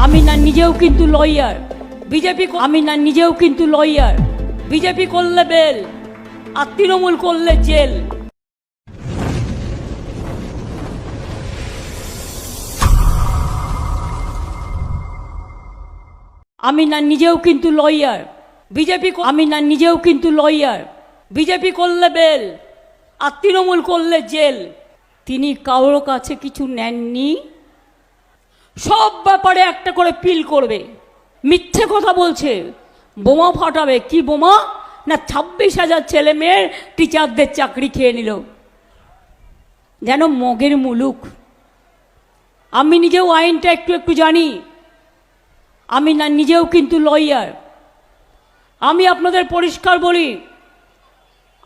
আমি না নিজেও কিন্তু লয়ার বিজেপি আমি না নিজেও কিন্তু লয়ার বিজেপি করলে বেল আর তৃণমূল করলে জেল আমি না নিজেও কিন্তু লয়ার বিজেপি আমি না নিজেও কিন্তু লয়ার বিজেপি করলে বেল আর তৃণমূল করলে জেল তিনি কারোর কাছে কিছু নেননি? সব ব্যাপারে একটা করে পিল করবে। মিথ্যে কথা বলছে। বোমা ফাটাবে। কি বোমা? না ছাব্বিশ হাজার ছেলে মেয়ের টিচারদের চাকরি খেয়ে নিল। যেন মগের মুলুক। আমি নিজেও আইনটা একটু একটু জানি। আমি না নিজেও কিন্তু লয়ার আমি আপনাদের পরিষ্কার বলি,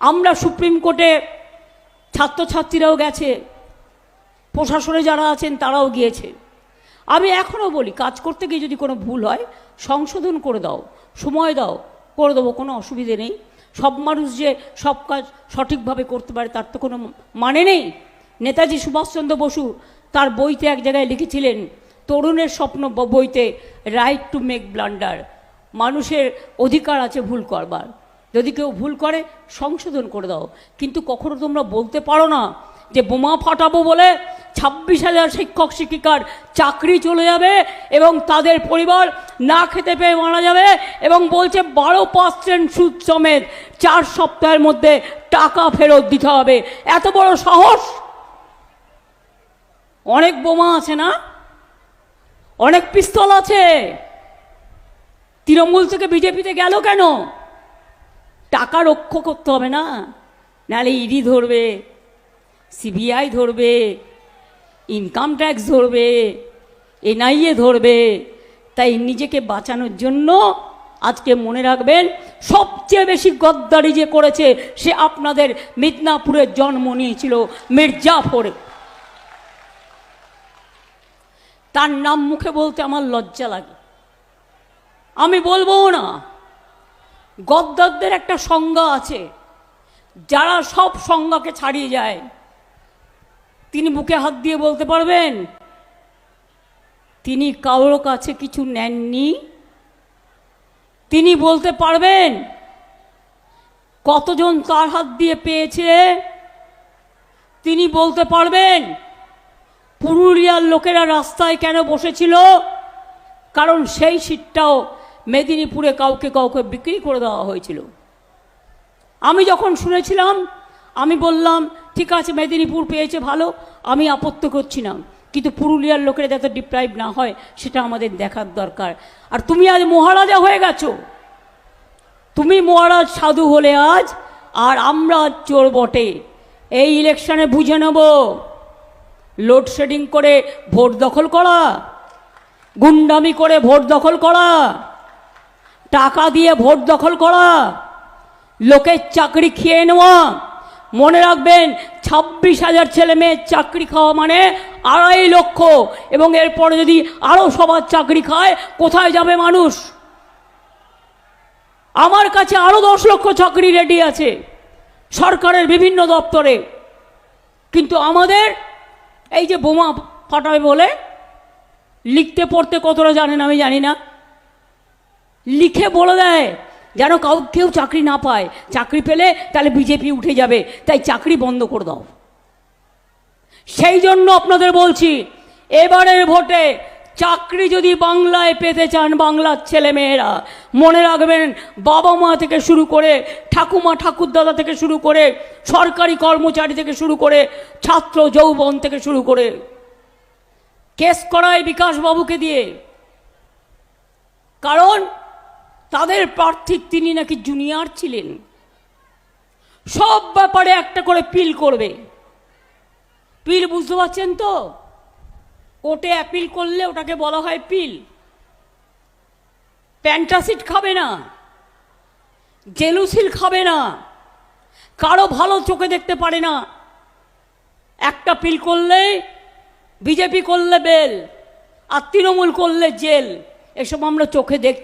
আমরা সুপ্রিম কোর্টে ছাত্রছাত্রীরাও গেছে। প্রশাসনে যারা আছেন তারাও গিয়েছে। আমি এখনও বলি, কাজ করতে গিয়ে যদি কোনো ভুল হয়, সংশোধন করে দাও, সময় দাও, করে দেবো, কোনো অসুবিধে নেই। সব মানুষ যে সব কাজ সঠিকভাবে করতে পারে, তার তো কোনো মানে নেই। নেতাজি সুভাষচন্দ্র বসু তার বইতে এক জায়গায় লিখেছিলেন, তরুণের স্বপ্ন বইতে রাইট টু মেক ব্লান্ডার মানুষের অধিকার আছে ভুল করবার। যদি কেউ ভুল করে, সংশোধন করে দাও। কিন্তু কখনো তোমরা বলতে পারো না যে, বোমা ফাটাবো বলে ছাব্বিশ হাজার শিক্ষক, শিক্ষিকার চাকরি চলে যাবে এবং তাদের পরিবার না খেতে পেয়ে মারা যাবে এবং বলছে বারো পার্সেন্ট সুদ সমেত চার সপ্তাহের মধ্যে টাকা ফেরত দিতে হবে। এত বড় সাহস? অনেক বোমা আছে না? অনেক পিস্তল আছে? তৃণমূল থেকে বিজেপিতে গেল কেন? টাকা রক্ষা করতে হবে না? নাহলে ইডি ধরবে, সিবিআই ধরবে ইনকাম ট্যাক্স ধরবে, এনআইএ ধরবে, তাই নিজেকে বাঁচানোর জন্য আজকে মনে রাখবেন, সবচেয়ে বেশি গদ্দারি যে করেছে, সে আপনাদের মিদনাপুরের জন্ম নিয়েছিল, মির্জাফরে। তার নাম মুখে বলতে আমার লজ্জা লাগে। আমি বলব না, গদ্দারদের একটা সংজ্ঞা আছে, যারা সব সংজ্ঞাকে ছাড়িয়ে যায় তিনি বুকে হাত দিয়ে বলতে পারবেন, তিনি কারোর কাছে কিছু নেননি। তিনি বলতে পারবেন, কতজন তার হাত দিয়ে পেয়েছে? তিনি বলতে পারবেন, পুরুলিয়ার লোকেরা রাস্তায় কেন বসেছিল? কারণ সেই সিটটাও মেদিনীপুরে কাউকে কাউকে বিক্রি করে দেওয়া হয়েছিল। আমি যখন শুনেছিলাম, আমি বললাম ঠিক আছে, মেদিনীপুর পেয়েছে ভালো, আমি আপত্তি করছি না। কিন্তু পুরুলিয়ার লোকেরা যাতে ডিপ্রাইভ না হয়, সেটা আমাদের দেখার দরকার। আর তুমি আজ মহারাজা হয়ে গেছো। তুমি মহারাজ সাধু হলে আজ, আর আমরা চোর বটে। এই ইলেকশনে বুঝে নেব। লোডশেডিং করে ভোট দখল করা, গুন্ডামি করে ভোট দখল করা, টাকা দিয়ে ভোট দখল করা, লোকের চাকরি খেয়ে নেওয়া মনে রাখবেন, ছাব্বিশ হাজার ছেলে মেয়ের চাকরি খাওয়া মানে আড়াই লক্ষ। এবং এরপরে যদি আরও সবার চাকরি খায়, কোথায় যাবে মানুষ? আমার কাছে আরও দশ লক্ষ চাকরি রেডি আছে, সরকারের বিভিন্ন দপ্তরে। কিন্তু আমাদের, এই যে বোমা ফাটাবে বলে, লিখতে পড়তে কতটা জানেন আমি জানি না। লিখে বলে দেয় যেন কাউ কেউ চাকরি না পায়, চাকরি পেলে তাহলে বিজেপি উঠে যাবে, তাই চাকরি বন্ধ করে দাও। সেই জন্য আপনাদের বলছি, এবারের ভোটে চাকরি যদি বাংলায় পেতে চান বাংলার ছেলে মেয়েরা মনে রাখবেন বাবা মা থেকে শুরু করে ঠাকুমা ঠাকুরদাদা থেকে শুরু করে সরকারি কর্মচারী থেকে শুরু করে ছাত্র যৌবন থেকে শুরু করে কেস করায় বিকাশবাবুকে দিয়ে। কারণ তাদের প্রার্থী তিনি নাকি জুনিয়র ছিলেন। সব ব্যাপারে একটা করে পিল করবে। পিল বুঝতে পারছেন তো? কোর্টে অ্যাপিল করলে ওটাকে বলা হয় পিল প্যান্টাসিড খাবে না, জেলুসিল খাবে না, কারও ভালো চোখে দেখতে পারে না। একটা পিল করলে বিজেপি করলে বেল আর তৃণমূল করলে জেল এসব আমরা চোখে দেখ